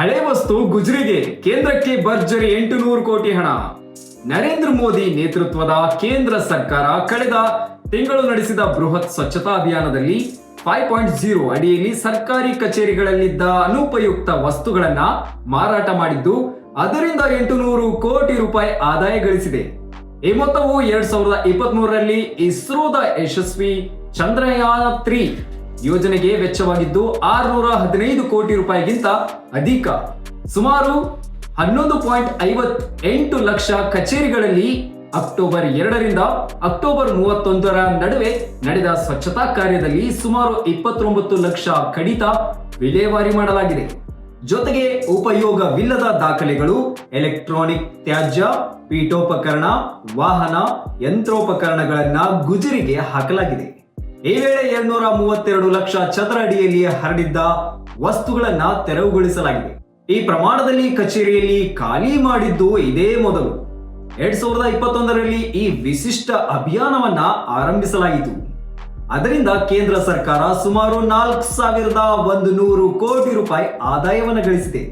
ಹಳೆ ವಸ್ತು ಗುಜರಿಗೆ, ಕೇಂದ್ರಕ್ಕೆ ಭರ್ಜರಿ ಎಂಟು ನೂರು ಕೋಟಿ ಹಣ. ನರೇಂದ್ರ ಮೋದಿ ನೇತೃತ್ವದ ಕೇಂದ್ರ ಸರ್ಕಾರ ಕಳೆದ ತಿಂಗಳು ನಡೆಸಿದ ಬೃಹತ್ ಸ್ವಚ್ಛತಾ ಅಭಿಯಾನದಲ್ಲಿ ಫೈವ್ ಪಾಯಿಂಟ್ ಜೀರೋ ಅಡಿಯಲ್ಲಿ ಸರ್ಕಾರಿ ಕಚೇರಿಗಳಲ್ಲಿದ್ದ ಅನುಪಯುಕ್ತ ವಸ್ತುಗಳನ್ನ ಮಾರಾಟ ಮಾಡಿದ್ದು, ಅದರಿಂದ ಎಂಟು ನೂರು ಕೋಟಿ ರೂಪಾಯಿ ಆದಾಯ ಗಳಿಸಿದೆ. ಈ ಮೊತ್ತವು ಎರಡ್ ಸಾವಿರದ ಇಪ್ಪತ್ತ್ ಮೂರರಲ್ಲಿ ಇಸ್ರೋದ ಯಶಸ್ವಿ ಚಂದ್ರಯಾನ ತ್ರೀ ಯೋಜನೆಗೆ ವೆಚ್ಚವಾಗಿದ್ದು ಆರುನೂರ ಹದಿನೈದು ಕೋಟಿ ರೂಪಾಯಿಗಿಂತ ಅಧಿಕ. ಸುಮಾರು ಹನ್ನೊಂದು ಪಾಯಿಂಟ್ ಐವತ್ ಎಂಟು ಲಕ್ಷ ಕಚೇರಿಗಳಲ್ಲಿ ಅಕ್ಟೋಬರ್ ಎರಡರಿಂದ ಅಕ್ಟೋಬರ್ ಮೂವತ್ತೊಂದರ ನಡುವೆ ನಡೆದ ಸ್ವಚ್ಛತಾ ಕಾರ್ಯದಲ್ಲಿ ಸುಮಾರು ಇಪ್ಪತ್ತೊಂಬತ್ತು ಲಕ್ಷ ಕಡಿತ ವಿಲೇವಾರಿ ಮಾಡಲಾಗಿದೆ. ಜೊತೆಗೆ ಉಪಯೋಗವಿಲ್ಲದ ದಾಖಲೆಗಳು, ಎಲೆಕ್ಟ್ರಾನಿಕ್ ತ್ಯಾಜ್ಯ, ಪೀಠೋಪಕರಣ, ವಾಹನ, ಯಂತ್ರೋಪಕರಣಗಳನ್ನ ಗುಜರಿಗೆ ಹಾಕಲಾಗಿದೆ. ಈ ವೇಳೆ ಎರಡ್ನೂರ ಮೂವತ್ತೆರಡು ಲಕ್ಷ ಚದರ ಅಡಿಯಲ್ಲಿ ಹರಡಿದ್ದ ವಸ್ತುಗಳನ್ನ ತೆರವುಗೊಳಿಸಲಾಗಿದೆ. ಈ ಪ್ರಮಾಣದಲ್ಲಿ ಕಚೇರಿಯಲ್ಲಿ ಖಾಲಿ ಮಾಡಿದ್ದು ಇದೇ ಮೊದಲು. ಎರಡ್ ಸಾವಿರದ ಇಪ್ಪತ್ತೊಂದರಲ್ಲಿ ಈ ವಿಶಿಷ್ಟ ಅಭಿಯಾನವನ್ನ ಆರಂಭಿಸಲಾಯಿತು. ಅದರಿಂದ ಕೇಂದ್ರ ಸರ್ಕಾರ ಸುಮಾರು ನಾಲ್ಕು ಸಾವಿರದ ಒಂದು ನೂರು ಕೋಟಿ ರೂಪಾಯಿ ಆದಾಯವನ್ನು ಗಳಿಸಿದೆ.